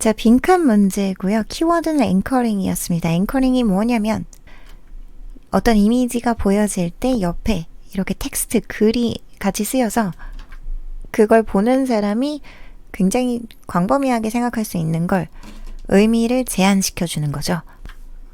자, 빈칸 문제고요. 키워드는 앵커링이었습니다. 앵커링이 뭐냐면 어떤 이미지가 보여질 때 옆에 이렇게 텍스트 글이 같이 쓰여서 그걸 보는 사람이 굉장히 광범위하게 생각할 수 있는 걸 의미를 제한시켜 주는 거죠.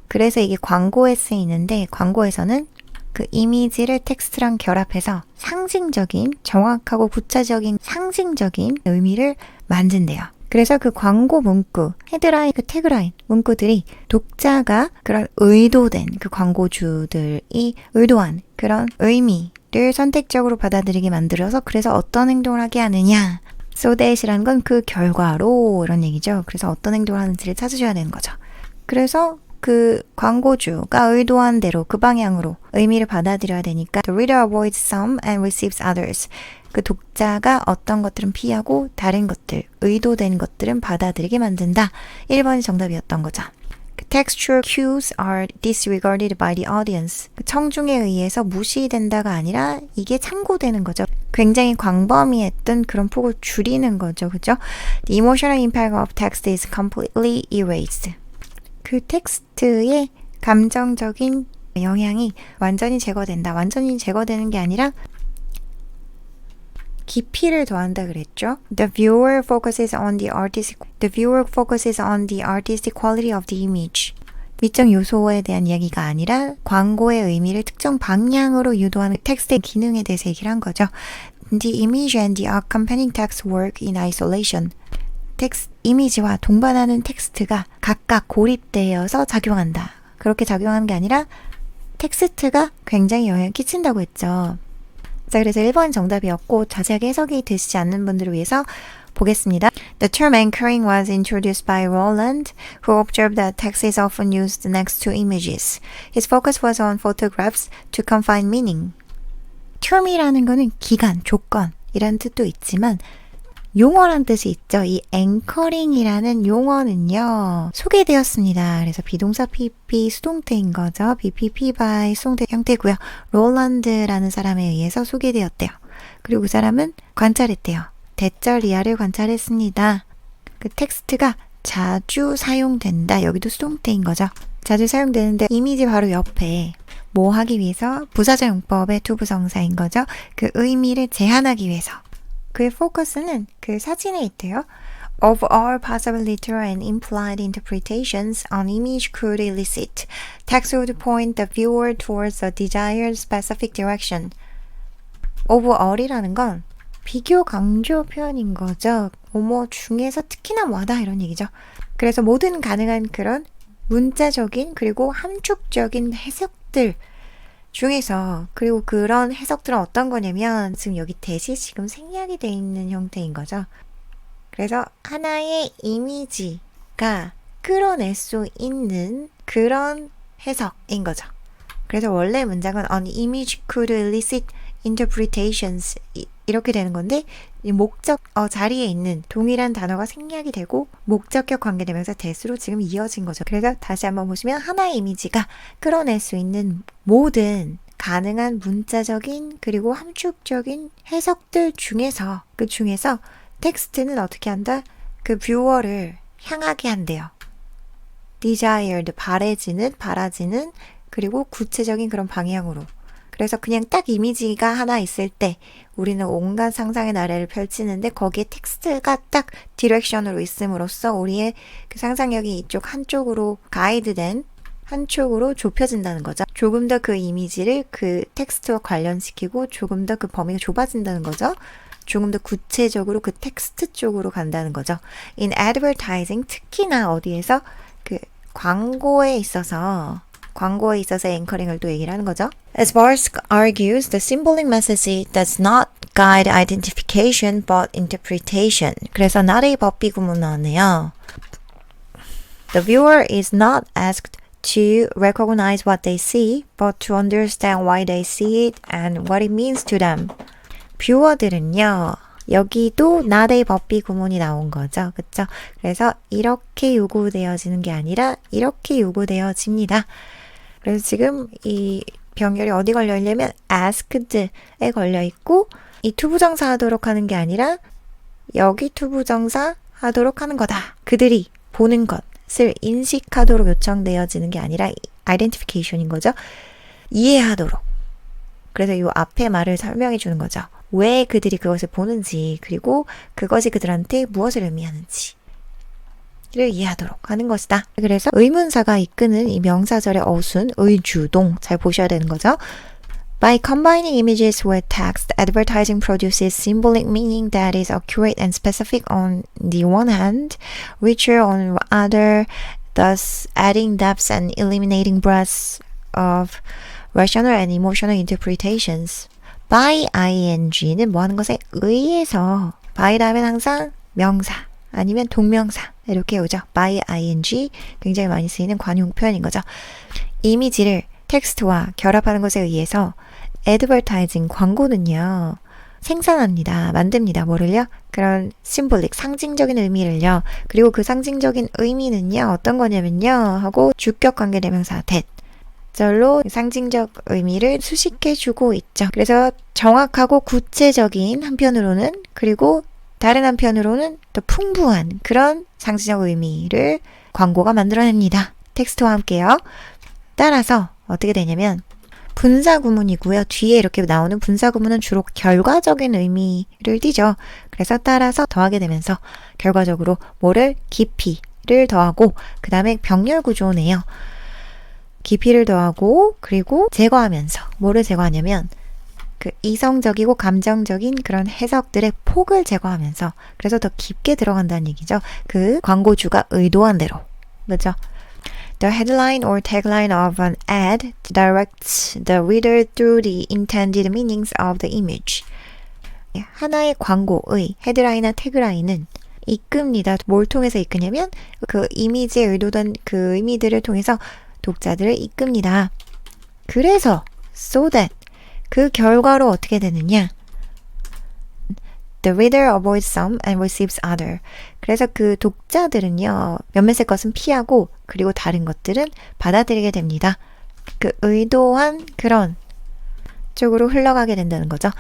그래서 이게 광고에 쓰이는데 광고에서는 그 이미지를 텍스트랑 결합해서 상징적인 정확하고 구체적인 상징적인 의미를 만든대요. 그래서 그 광고 문구, 헤드라인, 그 태그라인 문구들이 독자가 그런 의도된 그 광고주들이 의도한 그런 의미를 선택적으로 받아들이게 만들어서 그래서 어떤 행동을 하게 하느냐. so that이라는 건 그 결과로 이런 얘기죠. 그래서 어떤 행동을 하는지를 찾으셔야 되는 거죠. 그래서 그 광고주가 의도한 대로 그 방향으로 의미를 받아들여야 되니까 the reader avoids some and receives others. 그 독자가 어떤 것들은 피하고 다른 것들, 의도된 것들은 받아들이게 만든다. 1번이 정답이었던 거죠. 그 textual cues are disregarded by the audience. 그 청중에 의해서 무시된다가 아니라 이게 참고되는 거죠. 굉장히 광범위했던 그런 폭을 줄이는 거죠. 그죠? The emotional impact of text is completely erased. 그 텍스트의 감정적인 영향이 완전히 제거된다. 완전히 제거되는 게 아니라 깊이를 더한다 그랬죠. The viewer focuses on the artistic The viewer focuses on the artistic quality of the image. 미적 요소에 대한 이야기가 아니라 광고의 의미를 특정 방향으로 유도하는 텍스트의 기능에 대해서 얘기를 한 거죠. The image and the accompanying text work in isolation. 텍스 이미지와 동반하는 텍스트가 각각 고립되어서 작용한다. 그렇게 작용하는 게 아니라 텍스트가 굉장히 영향을 끼친다고 했죠. 자, 그래서 1번 정답이었고 자세하게 해석이 되시지 않는 분들을 위해서 보겠습니다. The term anchoring was introduced by Roland, who observed that text is often used next to images. His focus was on photographs to confine meaning. term이라는 거는 기간, 조건이라는 뜻도 있지만 용어란 뜻이 있죠. 이 앵커링이라는 용어는요, 소개되었습니다. 그래서 비동사 PP 수동태인 거죠. BPP by 수동태 형태고요. 롤란드라는 사람에 의해서 소개되었대요. 그리고 그 사람은 관찰했대요. 대절 이하를 관찰했습니다. 그 텍스트가 자주 사용된다. 여기도 수동태인 거죠. 자주 사용되는데 이미지 바로 옆에 뭐 하기 위해서 부사적 용법의 투부정사인 거죠. 그 의미를 제한하기 위해서 그의 포커스는 그 사진에 있대요. Of all possible literal and implied interpretations, an image could elicit. Text would point the viewer towards a desired specific direction. Of all이라는 건 비교 강조 표현인 거죠. 뭐뭐 중에서 특히나 뭐하다 이런 얘기죠. 그래서 모든 가능한 그런 문자적인 그리고 함축적인 해석들 중에서 그리고 그런 해석들은 어떤 거냐면 지금 여기 대시 지금 생략이 돼 있는 형태인 거죠. 그래서 하나의 이미지가 끌어낼 수 있는 그런 해석인 거죠. 그래서 원래 문장은 an image could elicit interpretations 이렇게 되는 건데 이 목적 어, 자리에 있는 동일한 단어가 생략이 되고 목적격 관계되면서 대수로 지금 이어진 거죠. 그래서 다시 한번 보시면 하나의 이미지가 끌어낼 수 있는 모든 가능한 문자적인 그리고 함축적인 해석들 중에서 그 중에서 텍스트는 어떻게 한다? 그 뷰어를 향하게 한대요. desired 바래지는 바라지는 그리고 구체적인 그런 방향으로 그래서 그냥 딱 이미지가 하나 있을 때 우리는 온갖 상상의 나래를 펼치는데 거기에 텍스트가 딱 디렉션으로 있음으로써 우리의 그 상상력이 이쪽 한쪽으로 가이드된 한쪽으로 좁혀진다는 거죠. 조금 더 그 이미지를 그 텍스트와 관련시키고 조금 더 그 범위가 좁아진다는 거죠. 조금 더 구체적으로 그 텍스트 쪽으로 간다는 거죠. In advertising 특히나 어디에서 그 광고에 있어서 광고에 있어서 앵커링을 또 얘기를 하는 거죠. As Barsk argues, the symbolic message does not guide identification but interpretation. 그래서 not의 법비 구문 나왔네요. The viewer is not asked to recognize what they see, but to understand why they see it and what it means to them. 뷰어들은요, 여기도 not의 법비 구문이 나온 거죠. 그쵸? 그래서 이렇게 요구되어지는 게 아니라 이렇게 요구되어집니다. 그래서 지금 이 병렬이 어디 걸려 있냐면 asked에 걸려 있고 이 투부정사 하도록 하는 게 아니라 여기 투부정사 하도록 하는 거다. 그들이 보는 것을 인식하도록 요청되어지는 게 아니라 identification인 거죠. 이해하도록. 그래서 이 앞에 말을 설명해 주는 거죠. 왜 그들이 그것을 보는지, 그리고 그것이 그들한테 무엇을 의미하는지. 를 이해하도록 하는 것이다. 그래서 의문사가 이끄는 이 명사절의 어순, 의주동 잘 보셔야 되는 거죠. By combining images with text, advertising produces symbolic meaning that is accurate and specific on the one hand, richer on other, thus adding depth and eliminating breadth of rational and emotional interpretations. by ing는 뭐 하는 것에 의해서 by 다음엔 항상 명사 아니면 동명사 이렇게 오죠. by ing 굉장히 많이 쓰이는 관용 표현인 거죠. 이미지를 텍스트와 결합하는 것에 의해서 advertising 광고는요. 생산합니다. 만듭니다. 뭐를요? 그런 심볼릭 상징적인 의미를요. 그리고 그 상징적인 의미는요. 어떤 거냐면요. 하고 주격 관계 대명사 that 절로 상징적 의미를 수식해 주고 있죠. 그래서 정확하고 구체적인 한편으로는 그리고 다른 한편으로는 더 풍부한 그런 상징적 의미를 광고가 만들어냅니다. 텍스트와 함께요. 따라서 어떻게 되냐면 분사 구문이고요. 뒤에 이렇게 나오는 분사 구문은 주로 결과적인 의미를 띠죠. 그래서 따라서 더하게 되면서 결과적으로 뭐를 깊이를 더하고 그 다음에 병렬 구조네요. 깊이를 더하고 그리고 제거하면서 뭐를 제거하냐면 그 이성적이고 감정적인 그런 해석들의 폭을 제거하면서 그래서 더 깊게 들어간다는 얘기죠. 그 광고주가 의도한 대로. 그죠? The headline or tagline of an ad directs the reader through the intended meanings of the image. 하나의 광고의 헤드라인이나 태그라인은 이끕니다. 뭘 통해서 이끄냐면 그 이미지에 의도된 그 의미들을 통해서 독자들을 이끕니다. 그래서 so that 그 결과로 어떻게 되느냐? The reader avoids some and receives other. 그래서 그 독자들은요, 몇몇의 것은 피하고, 그리고 다른 것들은 받아들이게 됩니다. 그 의도한 그런 쪽으로 흘러가게 된다는 거죠.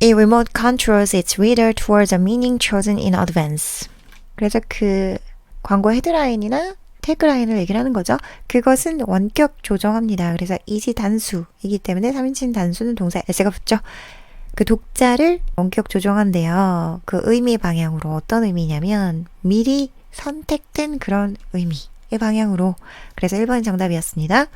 It remote controls its reader towards a meaning chosen in advance. 그래서 그 광고 헤드라인이나 태그라인을 얘기를 하는 거죠. 그것은 원격 조정합니다. 그래서 이지 단수이기 때문에 3인칭 단수는 동사 s가 붙죠. 그 독자를 원격 조정한대요. 그 의미 방향으로 어떤 의미냐면 미리 선택된 그런 의미의 방향으로. 그래서 1번이 정답이었습니다.